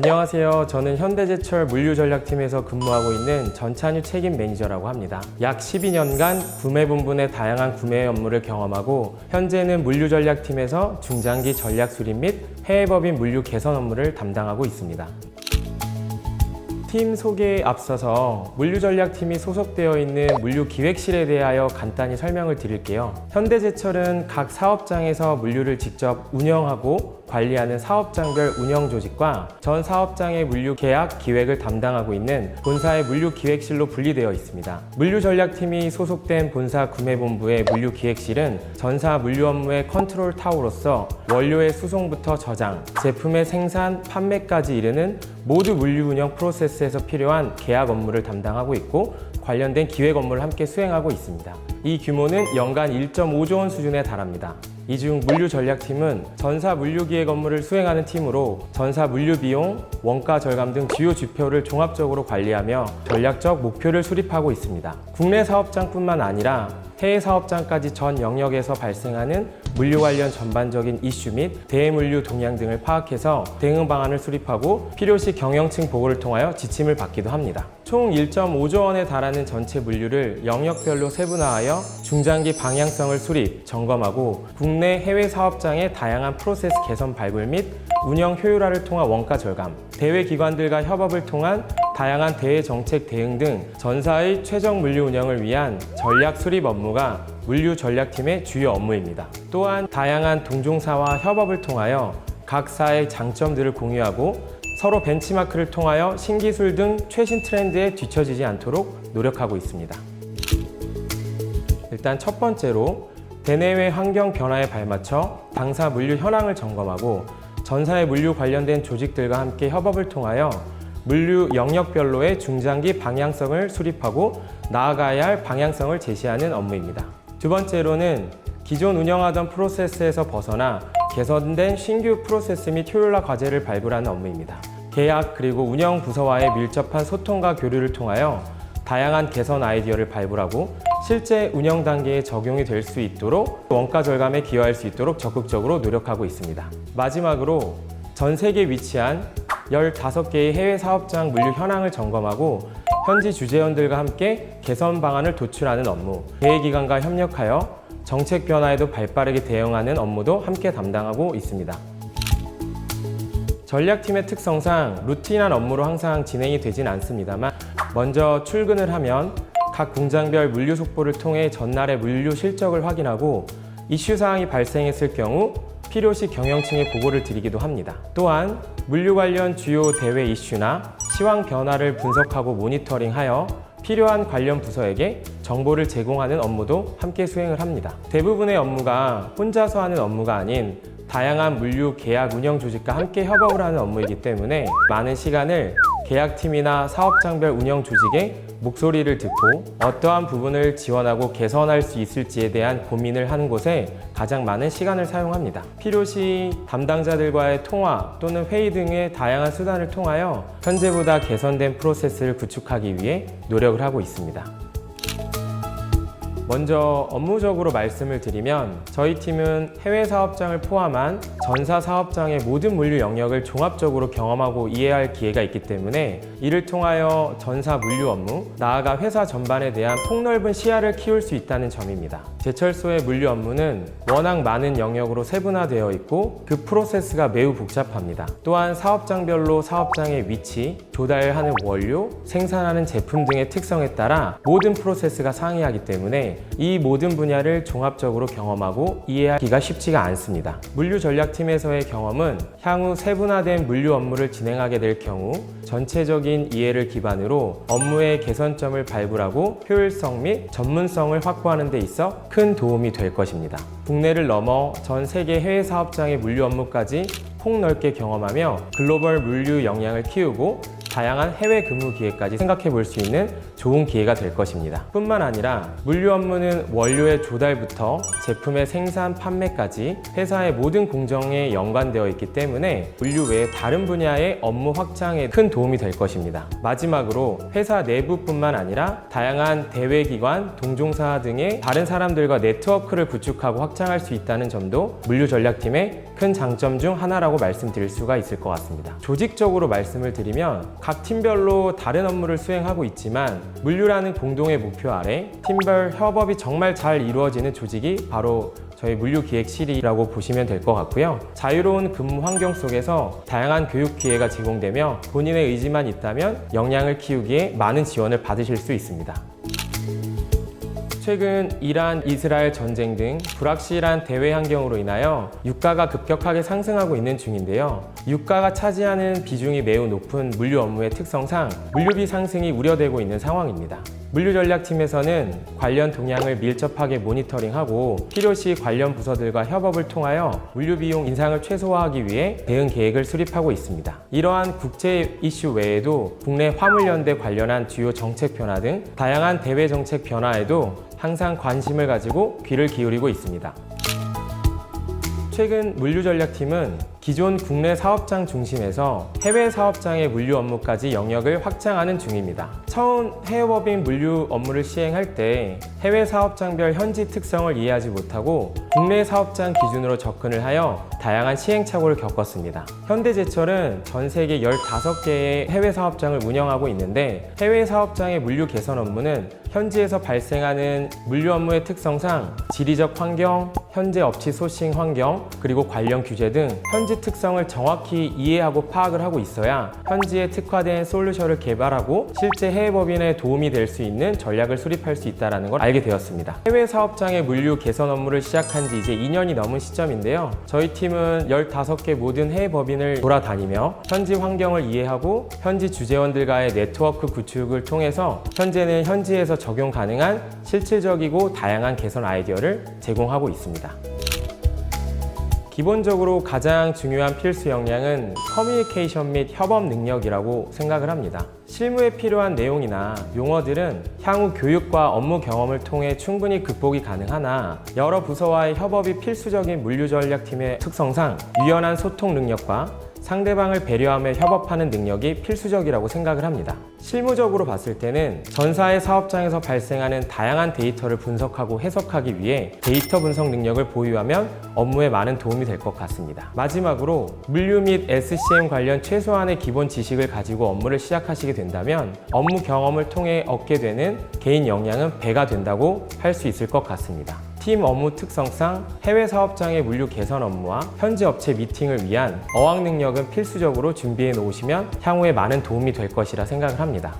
안녕하세요. 저는 현대제철 물류전략팀에서 근무하고 있는 전찬유 책임 매니저라고 합니다. 약 12년간 구매본부 내 다양한 구매 업무를 경험하고 현재는 물류전략팀에서 중장기 전략 수립 및 해외법인 물류 개선 업무를 담당하고 있습니다. 팀 소개에 앞서서 물류전략팀이 소속되어 있는 물류기획실에 대하여 간단히 설명을 드릴게요. 현대제철은 각 사업장에서 물류를 직접 운영하고 관리하는 사업장별 운영 조직과 전 사업장의 물류 계약 기획을 담당하고 있는 본사의 물류 기획실로 분리되어 있습니다. 물류 전략팀이 소속된 본사 구매본부의 물류 기획실은 전사 물류 업무의 컨트롤 타워로서 원료의 수송부터 저장, 제품의 생산, 판매까지 이르는 모두 물류 운영 프로세스에서 필요한 계약 업무를 담당하고 있고 관련된 기획 업무를 함께 수행하고 있습니다. 이 규모는 연간 1.5조 원 수준에 달합니다. 이 중 물류 전략팀은 전사 물류 기획 업무를 수행하는 팀으로 전사 물류 비용, 원가 절감 등 주요 지표를 종합적으로 관리하며 전략적 목표를 수립하고 있습니다. 국내 사업장뿐만 아니라 해외 사업장까지 전 영역에서 발생하는 물류 관련 전반적인 이슈 및 대물류 동향 등을 파악해서 대응 방안을 수립하고 필요시 경영층 보고를 통하여 지침을 받기도 합니다. 총 1.5조 원에 달하는 전체 물류를 영역별로 세분화하여 중장기 방향성을 수립, 점검하고 국내 해외 사업장의 다양한 프로세스 개선 발굴 및 운영 효율화를 통한 원가 절감, 대외 기관들과 협업을 통한 다양한 대외 정책 대응 등 전사의 최적 물류 운영을 위한 전략 수립 업무가 물류 전략팀의 주요 업무입니다. 또한 다양한 동종사와 협업을 통하여 각 사의 장점들을 공유하고 서로 벤치마크를 통하여 신기술 등 최신 트렌드에 뒤처지지 않도록 노력하고 있습니다. 일단 첫 번째로 대내외 환경 변화에 발맞춰 당사 물류 현황을 점검하고 전사의 물류 관련된 조직들과 함께 협업을 통하여 물류 영역별로의 중장기 방향성을 수립하고 나아가야 할 방향성을 제시하는 업무입니다. 두 번째로는 기존 운영하던 프로세스에서 벗어나 개선된 신규 프로세스 및 효율화 과제를 발굴하는 업무입니다. 계약 그리고 운영 부서와의 밀접한 소통과 교류를 통하여 다양한 개선 아이디어를 발굴하고 실제 운영 단계에 적용이 될 수 있도록 원가 절감에 기여할 수 있도록 적극적으로 노력하고 있습니다. 마지막으로 전 세계에 위치한 15개의 해외 사업장 물류 현황을 점검하고 현지 주재원들과 함께 개선 방안을 도출하는 업무, 계획기관과 협력하여 정책 변화에도 발빠르게 대응하는 업무도 함께 담당하고 있습니다. 전략팀의 특성상 루틴한 업무로 항상 진행이 되진 않습니다만 먼저 출근을 하면 각 공장별 물류 속보를 통해 전날의 물류 실적을 확인하고 이슈 사항이 발생했을 경우 필요시 경영층에 보고를 드리기도 합니다. 또한 물류 관련 주요 대외 이슈나 시황 변화를 분석하고 모니터링하여 필요한 관련 부서에게 정보를 제공하는 업무도 함께 수행을 합니다. 대부분의 업무가 혼자서 하는 업무가 아닌 다양한 물류 계약 운영 조직과 함께 협업을 하는 업무이기 때문에 많은 시간을 계약팀이나 사업장별 운영 조직의 목소리를 듣고 어떠한 부분을 지원하고 개선할 수 있을지에 대한 고민을 하는 곳에 가장 많은 시간을 사용합니다. 필요시 담당자들과의 통화 또는 회의 등의 다양한 수단을 통하여 현재보다 개선된 프로세스를 구축하기 위해 노력을 하고 있습니다. 먼저 업무적으로 말씀을 드리면 저희 팀은 해외 사업장을 포함한 전사 사업장의 모든 물류 영역을 종합적으로 경험하고 이해할 기회가 있기 때문에 이를 통하여 전사 물류 업무, 나아가 회사 전반에 대한 폭넓은 시야를 키울 수 있다는 점입니다. 제철소의 물류 업무는 워낙 많은 영역으로 세분화되어 있고 그 프로세스가 매우 복잡합니다. 또한 사업장별로 사업장의 위치, 조달하는 원료, 생산하는 제품 등의 특성에 따라 모든 프로세스가 상이하기 때문에 이 모든 분야를 종합적으로 경험하고 이해하기가 쉽지가 않습니다. 물류 전략팀에서의 경험은 향후 세분화된 물류 업무를 진행하게 될 경우 전체적인 이해를 기반으로 업무의 개선점을 발굴하고 효율성 및 전문성을 확보하는 데 있어 큰 도움이 될 것입니다. 국내를 넘어 전 세계 해외 사업장의 물류 업무까지 폭넓게 경험하며 글로벌 물류 역량을 키우고 다양한 해외 근무 기회까지 생각해 볼 수 있는 좋은 기회가 될 것입니다. 뿐만 아니라 물류 업무는 원료의 조달부터 제품의 생산, 판매까지 회사의 모든 공정에 연관되어 있기 때문에 물류 외의 다른 분야의 업무 확장에 큰 도움이 될 것입니다. 마지막으로 회사 내부뿐만 아니라 다양한 대외기관, 동종사 등의 다른 사람들과 네트워크를 구축하고 확장할 수 있다는 점도 물류 전략팀의 큰 장점 중 하나라고 말씀드릴 수가 있을 것 같습니다. 조직적으로 말씀을 드리면 각 팀별로 다른 업무를 수행하고 있지만 물류라는 공동의 목표 아래 팀별 협업이 정말 잘 이루어지는 조직이 바로 저희 물류기획실이라고 보시면 될 것 같고요. 자유로운 근무 환경 속에서 다양한 교육 기회가 제공되며 본인의 의지만 있다면 역량을 키우기에 많은 지원을 받으실 수 있습니다. 최근 이란, 이스라엘 전쟁 등 불확실한 대외 환경으로 인하여 유가가 급격하게 상승하고 있는 중인데요. 유가가 차지하는 비중이 매우 높은 물류 업무의 특성상 물류비 상승이 우려되고 있는 상황입니다. 물류전략팀에서는 관련 동향을 밀접하게 모니터링하고 필요시 관련 부서들과 협업을 통하여 물류비용 인상을 최소화하기 위해 대응 계획을 수립하고 있습니다. 이러한 국제 이슈 외에도 국내 화물연대 관련한 주요 정책 변화 등 다양한 대외 정책 변화에도 항상 관심을 가지고 귀를 기울이고 있습니다. 최근 물류전략팀은 기존 국내 사업장 중심에서 해외 사업장의 물류 업무까지 영역을 확장하는 중입니다. 처음 해외법인 물류 업무를 시행할 때 해외 사업장별 현지 특성을 이해하지 못하고 국내 사업장 기준으로 접근을 하여 다양한 시행착오를 겪었습니다. 현대제철은 전 세계 15개의 해외 사업장을 운영하고 있는데 해외 사업장의 물류 개선 업무는 현지에서 발생하는 물류 업무의 특성상 지리적 환경, 현재 업체 소싱 환경, 그리고 관련 규제 등 현지 특성을 정확히 이해하고 파악을 하고 있어야 현지에 특화된 솔루션을 개발하고 실제 해외 법인에 도움이 될 수 있는 전략을 수립할 수 있다는 걸 알게 되었습니다. 해외 사업장의 물류 개선 업무를 시작한 지 이제 2년이 넘은 시점인데요. 저희 팀은 15개 모든 해외 법인을 돌아다니며 현지 환경을 이해하고 현지 주재원들과의 네트워크 구축을 통해서 현재는 현지 적용 가능한 실질적이고 다양한 개선 아이디어를 제공하고 있습니다. 기본적으로 가장 중요한 필수 역량은 커뮤니케이션 및 협업 능력이라고 생각을 합니다. 실무에 필요한 내용이나 용어들은 향후 교육과 업무 경험을 통해 충분히 극복이 가능하나 여러 부서와의 협업이 필수적인 물류 전략팀의 특성상 유연한 소통 능력과 상대방을 배려하며 협업하는 능력이 필수적이라고 생각을 합니다. 실무적으로 봤을 때는 전사의 사업장에서 발생하는 다양한 데이터를 분석하고 해석하기 위해 데이터 분석 능력을 보유하면 업무에 많은 도움이 될 것 같습니다. 마지막으로 물류 및 SCM 관련 최소한의 기본 지식을 가지고 업무를 시작하시게 된다면 업무 경험을 통해 얻게 되는 개인 역량은 배가 된다고 할 수 있을 것 같습니다. 팀 업무 특성상 해외 사업장의 물류 개선 업무와 현지 업체 미팅을 위한 어학 능력은 필수적으로 준비해 놓으시면 향후에 많은 도움이 될 것이라 생각을 합니다.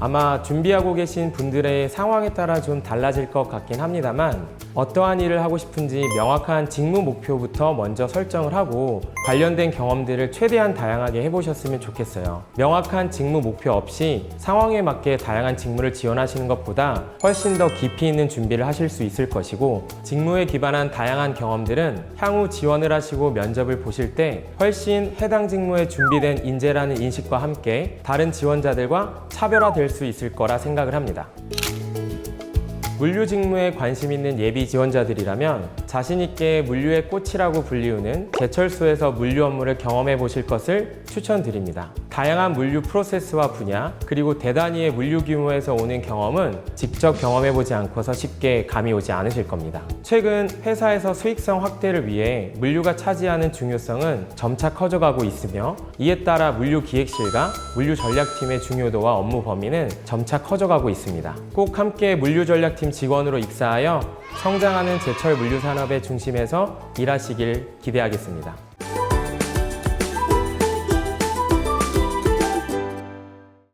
아마 준비하고 계신 분들의 상황에 따라 좀 달라질 것 같긴 합니다만 어떠한 일을 하고 싶은지 명확한 직무 목표부터 먼저 설정을 하고 관련된 경험들을 최대한 다양하게 해보셨으면 좋겠어요. 명확한 직무 목표 없이 상황에 맞게 다양한 직무를 지원하시는 것보다 훨씬 더 깊이 있는 준비를 하실 수 있을 것이고 직무에 기반한 다양한 경험들은 향후 지원을 하시고 면접을 보실 때 훨씬 해당 직무에 준비된 인재라는 인식과 함께 다른 지원자들과 차별화될 수 있을 거라 생각을 합니다. 물류 직무에 관심 있는 예비 지원자들이라면 자신 있게 물류의 꽃이라고 불리우는 제철소에서 물류 업무를 경험해 보실 것을 추천드립니다. 다양한 물류 프로세스와 분야 그리고 대단위의 물류 규모에서 오는 경험은 직접 경험해 보지 않고서 쉽게 감이 오지 않으실 겁니다. 최근 회사에서 수익성 확대를 위해 물류가 차지하는 중요성은 점차 커져가고 있으며 이에 따라 물류 기획실과 물류 전략팀의 중요도와 업무 범위는 점차 커져가고 있습니다. 꼭 함께 물류 전략팀 직원으로 입사하여 성장하는 제철 물류 산업의 중심에서 일하시길 기대하겠습니다.